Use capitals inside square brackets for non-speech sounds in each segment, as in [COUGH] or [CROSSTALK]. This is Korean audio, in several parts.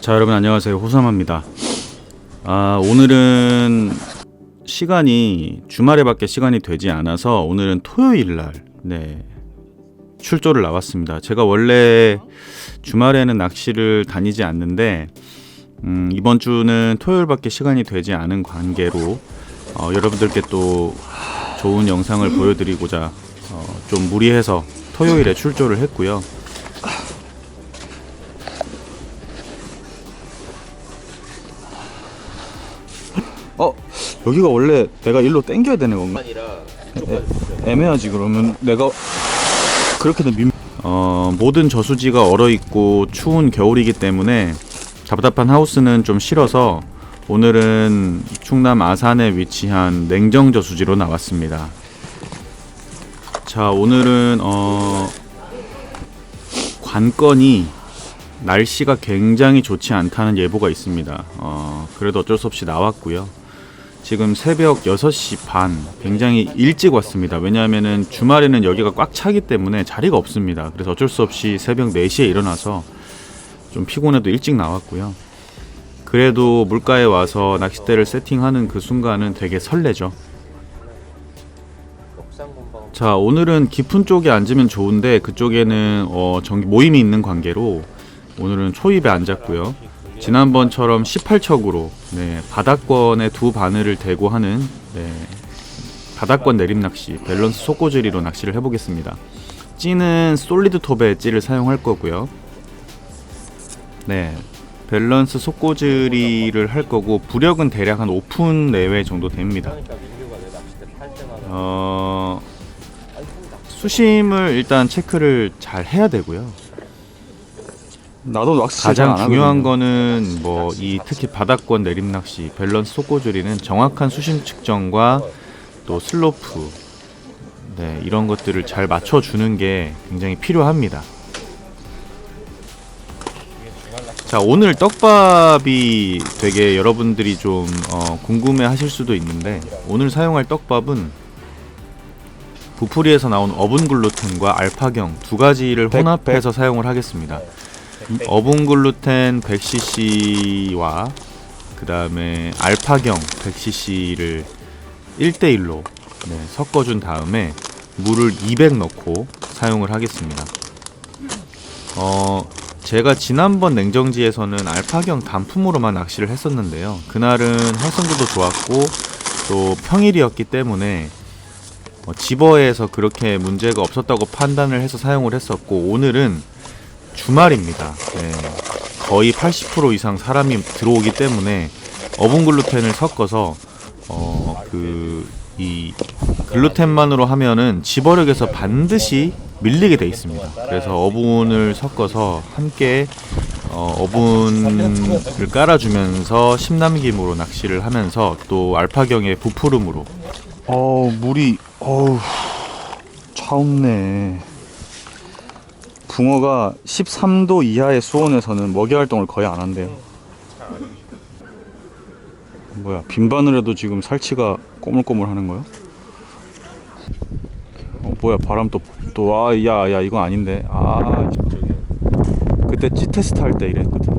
자 여러분 안녕하세요. 호삼합니다. 아 오늘은 시간이 주말에밖에 시간이 되지 않아서 오늘은 토요일날 네 출조를 나왔습니다. 제가 원래 주말에는 낚시를 다니지 않는데 음, 이번 주는 토요일밖에 시간이 되지 않은 관계로 어, 여러분들께 또 좋은 영상을 보여드리고자 어, 좀 무리해서 토요일에 출조를 했고요 어 여기가 원래 내가 일로 땡겨야 되는 건가? 애, 애매하지 그러면 내가 그렇게는 민 어, 모든 저수지가 얼어 있고 추운 겨울이기 때문에 답답한 하우스는 좀 싫어서 오늘은 충남 아산에 위치한 냉정 저수지로 나왔습니다. 자, 오늘은 어 관건이 날씨가 굉장히 좋지 않다는 예보가 있습니다. 어, 그래도 어쩔 수 없이 나왔고요. 지금 새벽 6시 반 굉장히 일찍 왔습니다. 왜냐하면은 주말에는 여기가 꽉 차기 때문에 자리가 없습니다. 그래서 어쩔 수 없이 새벽 4시에 일어나서 좀 피곤해도 일찍 나왔고요. 그래도 물가에 와서 낚싯대를 세팅하는 그 순간은 되게 설레죠. 자, 오늘은 깊은 쪽에 앉으면 좋은데 그쪽에는 어, 정 모임이 있는 관계로 오늘은 초입에 앉았고요. 지난번처럼 18척으로 네, 바닥권에 두 바늘을 대고 하는 네, 바닥권 내림 낚시 밸런스 속고지리로 낚시를 해보겠습니다. 찌는 솔리드 톱의 찌를 사용할 거고요. 네, 밸런스 속고지리를 할 거고 부력은 대략 한 5푼 내외 정도 됩니다. 어, 수심을 일단 체크를 잘 해야 되고요. 나도 낚시 가장 중요한. 거는 뭐 이 특히 바닥권 내림 낚시 밸런스 속고줄이는 정확한 수심 측정과 또 슬로프 네, 이런 것들을 잘 맞춰 주는 게 굉장히 필요합니다. 자, 오늘 떡밥이 되게 여러분들이 좀 어, 궁금해 하실 수도 있는데 오늘 사용할 떡밥은 부풀이에서 나온 어분 글루텐과 알파경 두 가지를 백, 혼합해서 사용을 하겠습니다. 어분 글루텐 100cc와 그 다음에 알파경 100cc를 1대1로 네, 섞어준 다음에 물을 200 넣고 사용을 하겠습니다. 어, 제가 지난번 냉정지에서는 알파경 단품으로만 낚시를 했었는데요. 그날은 활성도도 좋았고 또 평일이었기 때문에 어, 집어에서 그렇게 문제가 없었다고 판단을 해서 사용을 했었고 오늘은 주말입니다. 네. 거의 80% 이상 사람이 들어오기 때문에 어분 글루텐을 섞어서 어 그 이 글루텐만으로 하면은 집어력에서 반드시 밀리게 돼 있습니다. 그래서 어분을 섞어서 함께 어, 어분을 깔아주면서 심남김으로 낚시를 하면서 또 알파경의 부푸름으로 어 물이 어우 차없네 붕어가 13도 이하의 수온에서는 먹이 활동을 거의 안 한대요. 뭐야 빈바늘에도 지금 살치가 꼬물꼬물 하는 거야? 어 뭐야 바람 또또아야야 이건 아닌데. 아 그때 찌 테스트 할 때 이랬거든.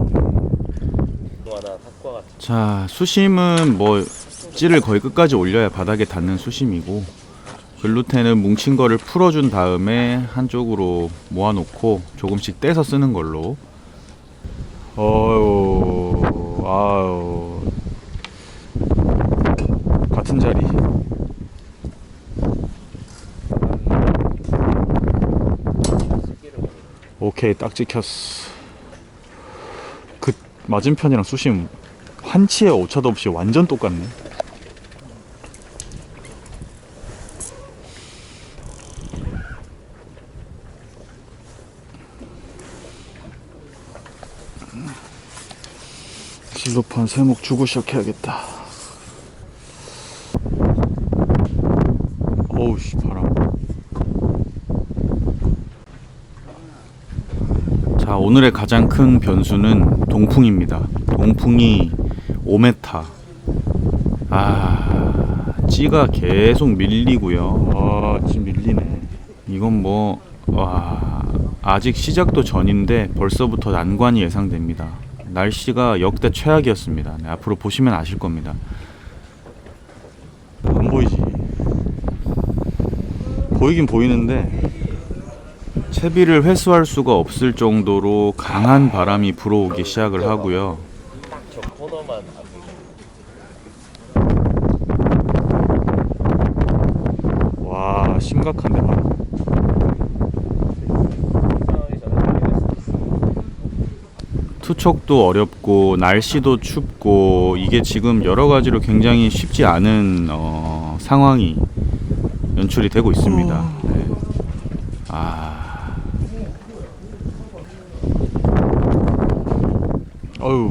자 수심은 뭐 찌를 거의 끝까지 올려야 바닥에 닿는 수심이고 글루텐은 뭉친 거를 풀어준 다음에 한쪽으로 모아놓고 조금씩 떼서 쓰는 걸로. 어유 아유. 같은 자리. 오케이 딱 찍혔어. 그 맞은편이랑 수심 한치의 오차도 없이 완전 똑같네 실로판 세목 주고 시작해야겠다. 어우씨 바람. 자 오늘의 가장 큰 변수는 동풍입니다 동풍이 5m 아 찌가 계속 밀리고요 아 지금 밀리네. 이건 뭐, 와, 아직 시작도 전인데 벌써부터 난관이 예상됩니다. 날씨가 역대 최악이었습니다. 네, 앞으로 보시면 아실 겁니다. 안 보이지. 보이긴 보이는데 채비를 회수할 수가 없을 정도로 강한 바람이 불어오기 시작을 하고요. 저 코너만 안 보이죠. 와 심각한데 바람. 상황이 저는 알겠습니다. 투척도 어렵고 날씨도 춥고 이게 지금 여러 가지로 굉장히 쉽지 않은 어, 상황이 연출이 되고 있습니다. 네. 아, 어유.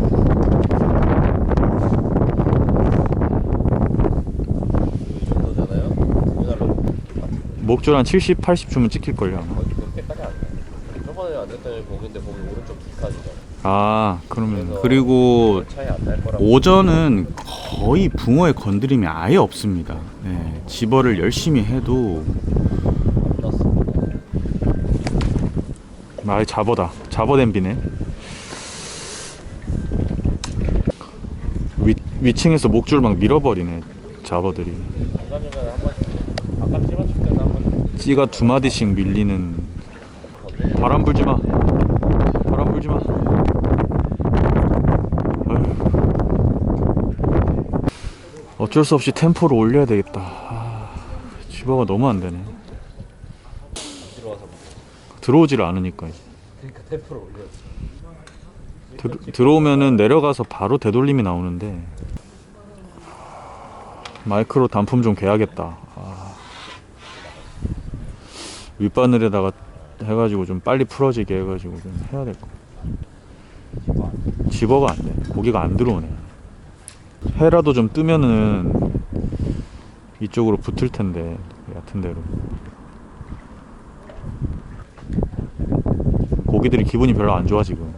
목줄 한 70, 80 주면 찍힐 걸요. 아마. 거의 그렇게까지 안. 저번에 완전히 보기인데 보기 오른쪽 뒷칸이잖 아 그러면 그래서 그리고 차이 안 날 거라고. 오전은 거의 붕어의 건드림이 아예 없습니다. 네, 집어를 열심히 해도 넣었습니다. 아예 잡어다. 잡어 댐비네. 위 위층에서 목줄 막 밀어버리네. 잡어들이. 중간중간에 한 번씩 바깥 찝어줄 때는 한 번씩 찌가 두 마디씩 밀리는. 바람 불지 마. 바람 불지 마. 아휴. 어쩔 수 없이 템포를 올려야 되겠다. 아, 집어가 너무 안 되네. 들어오지를 않으니까. 그러니까 템포를 올려. 들, 들어오면은 내려가서 바로 되돌림이 나오는데 마이크로 단품 좀 개야겠다. 아. 윗바늘에다가 해가지고 좀 빨리 풀어지게 해가지고 좀 해야 될 거. 집어가 안 돼. 고기가 안 들어오네. 해라도 좀 뜨면은 이쪽으로 붙을 텐데 얕은 데로. 고기들이 기분이 별로 안 좋아 지금.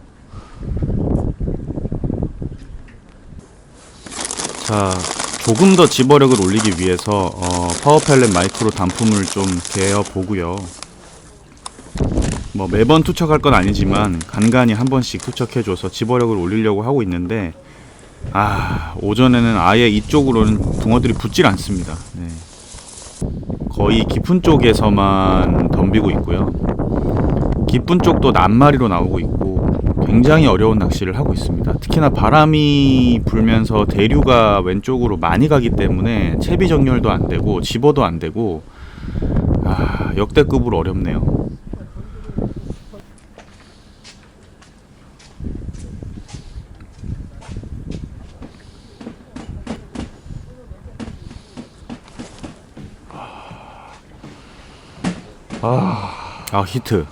자 조금 더 집어력을 올리기 위해서 어, 파워 펠렛 마이크로 단품을 좀 개어 보고요. 뭐 매번 투척할 건 아니지만 간간히 한 번씩 투척해줘서 집어력을 올리려고 하고 있는데 아 오전에는 아예 이쪽으로는 붕어들이 붙질 않습니다. 네. 거의 깊은 쪽에서만 덤비고 있고요. 깊은 쪽도 낱마리로 나오고 있고 굉장히 어려운 낚시를 하고 있습니다. 특히나 바람이 불면서 대류가 왼쪽으로 많이 가기 때문에 채비 정렬도 안 되고 집어도 안 되고 아, 역대급으로 어렵네요. 아, 아 히트.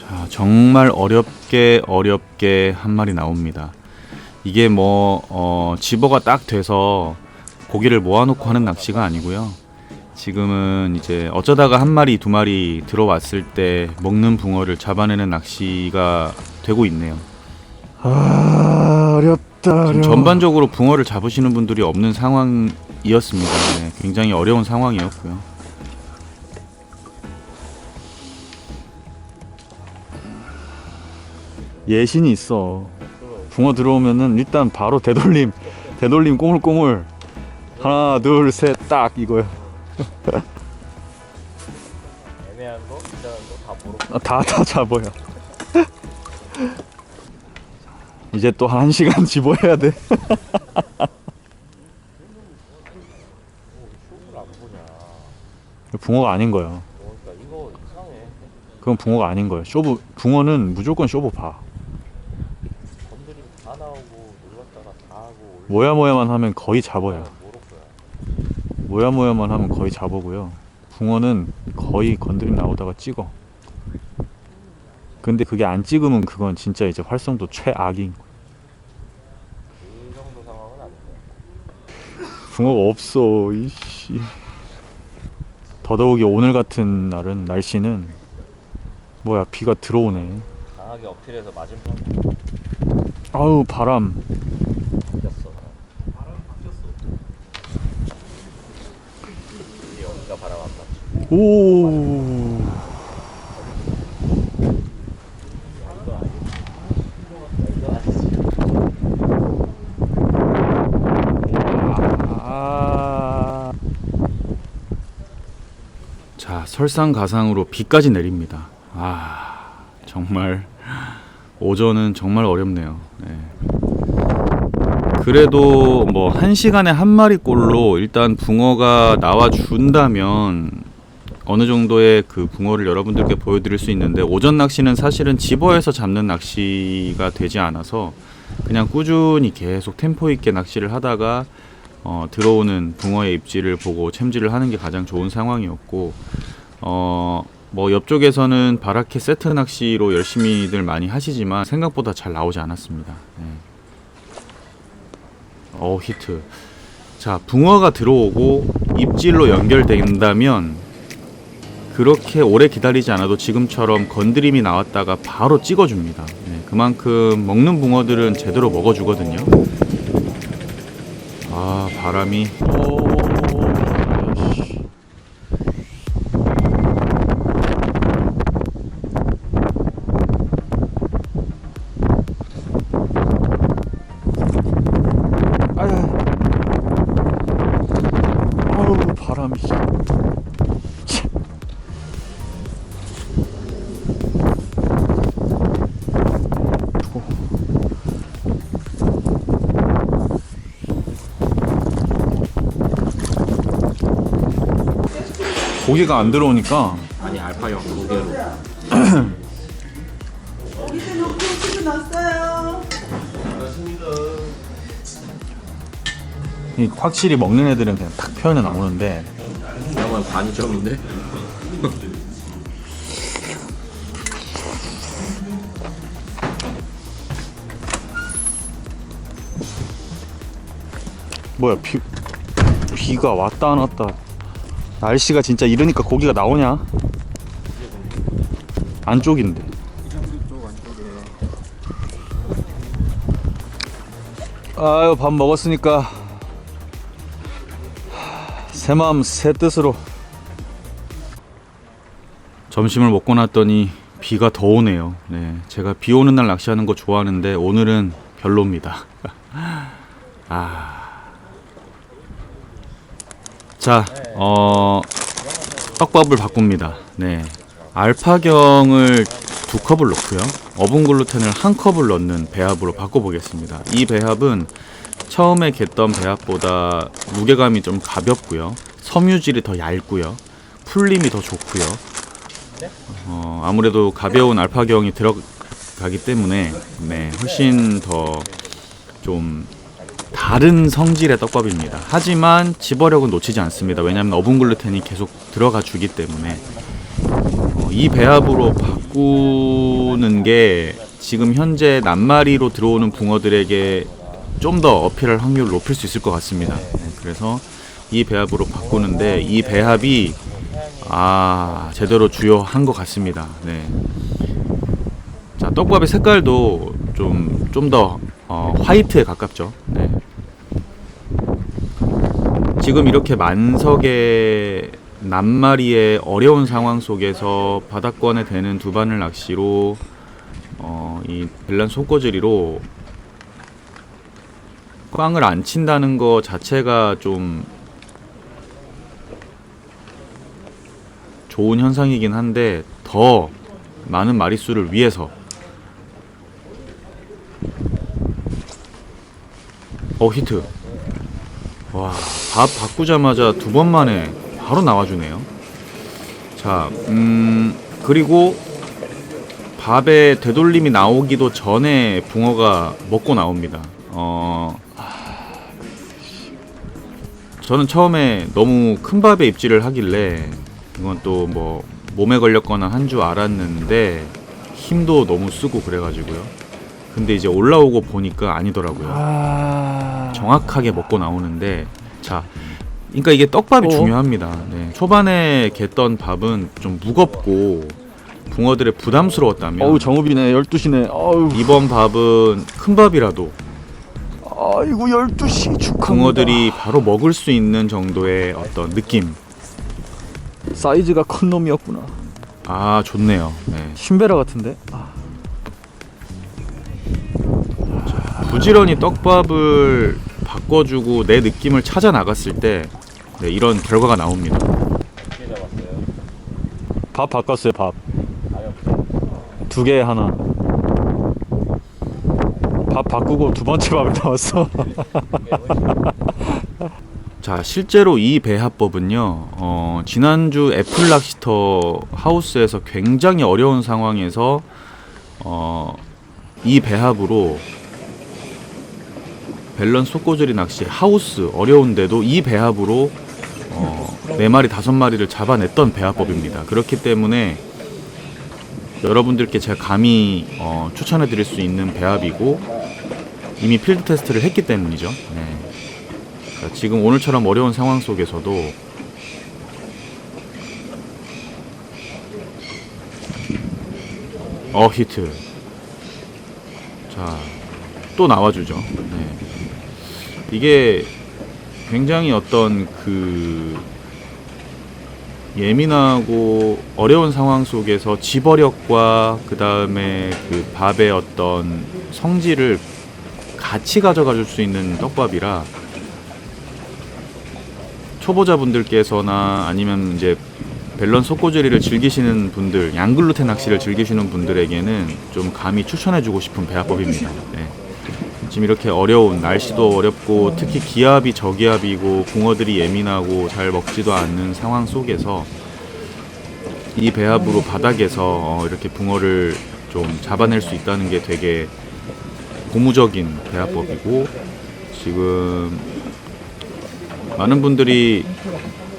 자 정말 어렵게 어렵게 한 마리 나옵니다. 이게 뭐 어, 집어가 딱 돼서 고기를 모아놓고 하는 낚시가 아니고요. 지금은 이제 어쩌다가 한 마리 두 마리 들어왔을 때 먹는 붕어를 잡아내는 낚시가 되고 있네요. 아. 지금 전반적으로 붕어를 잡으시는 분들이 없는 상황이었습니다. 네, 굉장히 어려운 상황이었고요. 예신이 있어. 붕어 들어오면은 일단 바로 되돌림, 되돌림 꼬물꼬물. 하나, 둘, 셋, 딱 이거야. 애매한 거, 괜찮은 거다. 아, 다, 다 잡아요. 이제 또한 시간 [LAUGHS] 집어야 돼. 붕어가 아닌 거야. 그건 붕어가 아닌 거야. 쇼부, 붕어는 무조건 쇼부 봐. 모야 모야만 하면 거의. 모르고요. 모야 모야만 하면 거의 잡어고요. 붕어는 거의 건드림 나오다가 찍어. 근데 그게 안 찍으면 그건 진짜 이제 활성도 최악인 거야. 그 정도 상황은 아닌데. 붕어가 없어, 이씨. 더더욱이 오늘 같은 날은 날씨는 뭐야 비가 들어오네. 강하게 어필해서 맞은 편 아우 바람. 바뀌었어. 바람 바뀌었어. 이 언니가 바람 안 맞지. 오. 설상가상으로 비까지 내립니다. 아, 정말 오전은 정말 어렵네요. 네. 그래도 뭐 한 시간에 한 마리 꼴로 일단 붕어가 나와 준다면 어느 정도의 그 붕어를 여러분들께 보여드릴 수 있는데 오전 낚시는 사실은 집어에서 잡는 낚시가 되지 않아서 그냥 꾸준히 계속 템포 있게 낚시를 하다가 어, 들어오는 붕어의 입질을 보고 챔질을 하는 게 가장 좋은 상황이었고 어, 뭐 옆쪽에서는 바라케 세트 낚시로 열심히들 많이 하시지만 생각보다 잘 나오지 않았습니다. 네. 어 히트. 자 붕어가 들어오고 입질로 연결된다면 그렇게 오래 기다리지 않아도 지금처럼 건드림이 나왔다가 바로 찍어줍니다. 네, 그만큼 먹는 붕어들은 제대로 먹어주거든요. 아 바람이 아 고기가 안 들어오니까. 아니 알파형 두 개로. 이제 놓고 치고 났어요. 이 확실히 먹는 애들은 그냥 탁 표현해 나오는데. 형은 반이 적인데? 뭐야 비 비가 왔다 안 왔다 날씨가 진짜 이러니까 고기가 나오냐 안쪽인데 아유 밥 먹었으니까 새 마음 새 뜻으로 점심을 먹고 났더니 비가 더 오네요. 네, 제가 비 오는 날 낚시하는 거 좋아하는데 오늘은 별로입니다. [LAUGHS] 아, 자, 어, 떡밥을 바꿉니다. 네, 알파경을 두 컵을 넣고요. 어분 글루텐을 한 컵을 넣는 배합으로 바꿔보겠습니다. 이 배합은 처음에 겠던 배합보다 무게감이 좀 가볍고요. 섬유질이 더 얇고요. 풀림이 더 좋고요. 어, 아무래도 가벼운 알파경이 들어가기 때문에 네, 훨씬 더 좀 다른 성질의 떡밥입니다. 하지만 집어력은 놓치지 않습니다. 왜냐하면 어분 글루텐이 계속 들어가 주기 때문에 어, 이 배합으로 바꾸는 게 지금 현재 낱마리로 들어오는 붕어들에게 좀 더 어필할 확률을 높일 수 있을 것 같습니다. 네, 그래서 이 배합으로 바꾸는데 이 배합이 아 제대로 주요한 것 같습니다. 네. 자 떡밥의 색깔도 좀 좀 더 어, 화이트에 가깝죠. 네. 지금 이렇게 만석의 낱마리의 어려운 상황 속에서 바닥권에 되는 두 바늘 낚시로 어, 이 벨란 속꼬지리로 꽝을 안 친다는 거 자체가 좀 좋은 현상이긴 한데 더 많은 마리수를 위해서 어 히트. 와 밥 바꾸자마자 두 번 만에 바로 나와주네요. 자 음 그리고 밥에 되돌림이 나오기도 전에 붕어가 먹고 나옵니다. 어 저는 처음에 너무 큰 밥에 입질을 하길래 이건 또 뭐 몸에 걸렸거나 한 줄 알았는데 힘도 너무 쓰고 그래가지고요. 근데 이제 올라오고 보니까 아니더라고요. 아 정확하게 먹고 나오는데 자, 그러니까 이게 떡밥이 어. 중요합니다. 네. 초반에 겠던 밥은 좀 무겁고 붕어들의 부담스러웠다면 어우 정읍이네 12시네 어우 이번 밥은 큰 밥이라도 아이고 12시 축하합니다 붕어들이 바로 먹을 수 있는 정도의 어떤 느낌 사이즈가 큰 놈이었구나. 아 좋네요. 네. 신베라 같은데? 아, 부지런히 떡밥을 바꿔주고 내 느낌을 찾아 나갔을 때 네, 이런 결과가 나옵니다. 밥 바꿨어요, 밥. 두 개 하나. 밥 바꾸고 두 번째 밥을 훨씬 [LAUGHS] 자 실제로 이 배합법은요 어, 지난주 애플 낚시터 하우스에서 굉장히 어려운 상황에서 어, 이 배합으로 밸런스 속고조리 낚시 하우스 어려운데도 이 배합으로 어, 네 마리 다섯 마리를 잡아냈던 배합법입니다 그렇기 때문에 여러분들께 제가 감히 어, 추천해 드릴 수 있는 배합이고 이미 필드 테스트를 했기 때문이죠 네. 자, 지금 오늘처럼 어려운 상황 속에서도 어 히트 자 또 나와주죠 네. 이게 굉장히 어떤 그 예민하고 어려운 상황 속에서 지버력과 그 다음에 그 밥의 어떤 성질을 같이 가져가 줄 수 있는 떡밥이라 초보자분들께서나 아니면 이제 밸런스 속고조리를 즐기시는 분들, 양글루텐 낚시를 즐기시는 분들에게는 좀 감히 추천해주고 싶은 배합법입니다. 네. 지금 이렇게 어려운 날씨도 어렵고 특히 기압이 저기압이고 붕어들이 예민하고 잘 먹지도 않는 상황 속에서 이 배합으로 바닥에서 어, 이렇게 붕어를 좀 잡아낼 수 있다는 게 되게 고무적인 배합법이고 지금 많은 분들이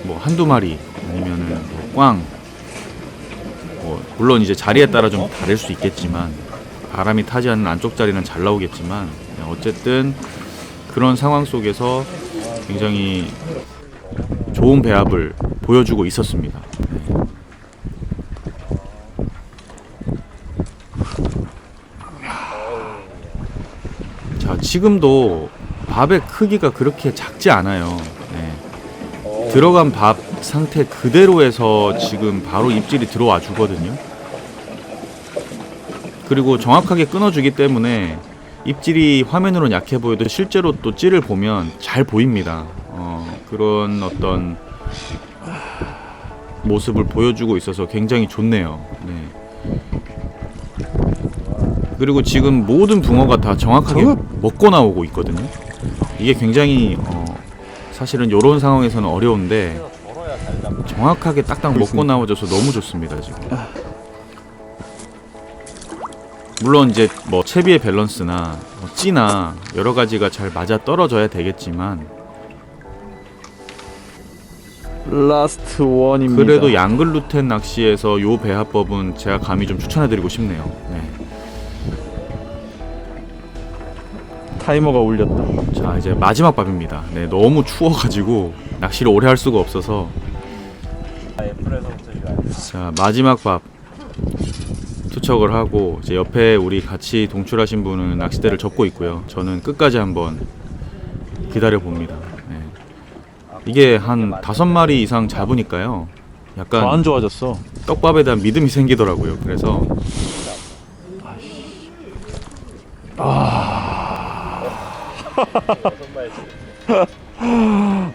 뭐 한두 마리 아니면은 뭐 꽝, 뭐 물론 이제 자리에 따라 좀 다를 수 있겠지만 바람이 타지 않는 안쪽 자리는 잘 나오겠지만 네, 어쨌든 그런 상황 속에서 굉장히 좋은 배합을 보여주고 있었습니다. 네. 자 지금도 밥의 크기가 그렇게 작지 않아요. 네. 들어간 밥 상태 그대로에서 지금 바로 입질이 들어와 주거든요. 그리고 정확하게 끊어주기 때문에 입질이 화면으로는 약해 보여도 실제로 또 찌를 보면 잘 보입니다. 어, 그런 어떤 모습을 보여주고 있어서 굉장히 좋네요. 네. 그리고 지금 모든 붕어가 다 정확하게 먹고 나오고 있거든요. 이게 굉장히 어, 사실은 이런 상황에서는 어려운데 정확하게 딱딱 먹고 나와줘서 너무 좋습니다 지금. 물론 이제 뭐 채비의 밸런스나 뭐 찌나 여러 가지가 잘 맞아 떨어져야 되겠지만 라스트 원입니다. 그래도 양글루텐 낚시에서 요 배합법은 제가 감히 좀 추천해드리고 싶네요. 네. 타이머가 울렸다. 자 이제 마지막 밥입니다. 네 너무 추워가지고 낚시를 오래 할 수가 없어서 돼. 자 마지막 밥 투척을 하고 이제 옆에 우리 같이 동출하신 분은 낚싯대를 접고 있고요. 저는 끝까지 한번 기다려 봅니다. 네. 이게 한 다섯 마리 이상 잡으니까요. 더 약간 안 좋아졌어. 떡밥에 대한 믿음이 생기더라고요. 그래서 지금 아 [LAUGHS]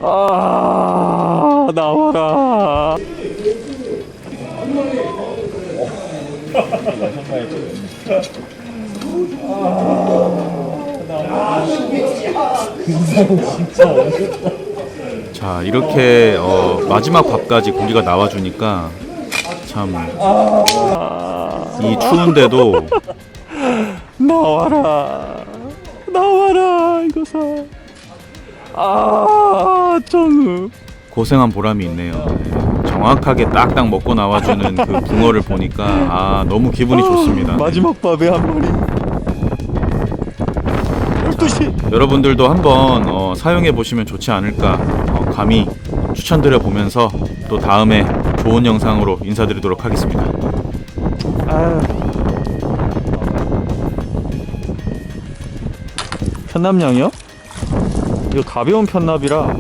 자 이렇게 어, 마지막 밥까지 고기가 나와주니까 참 이 추운데도 나와라. 나와라 이거사. 아 정우. 고생한 보람이 있네요. 네. 정확하게 딱딱 먹고 나와주는 그 붕어를 보니까 아 너무 기분이 좋습니다. 마지막 밥에 한 마리. 12시. 여러분들도 한번 어, 사용해 보시면 좋지 않을까 어, 감히 추천드려 보면서 또 다음에 좋은 영상으로 인사드리도록 하겠습니다. 아. 편납량이요? 이거 가벼운 편납이라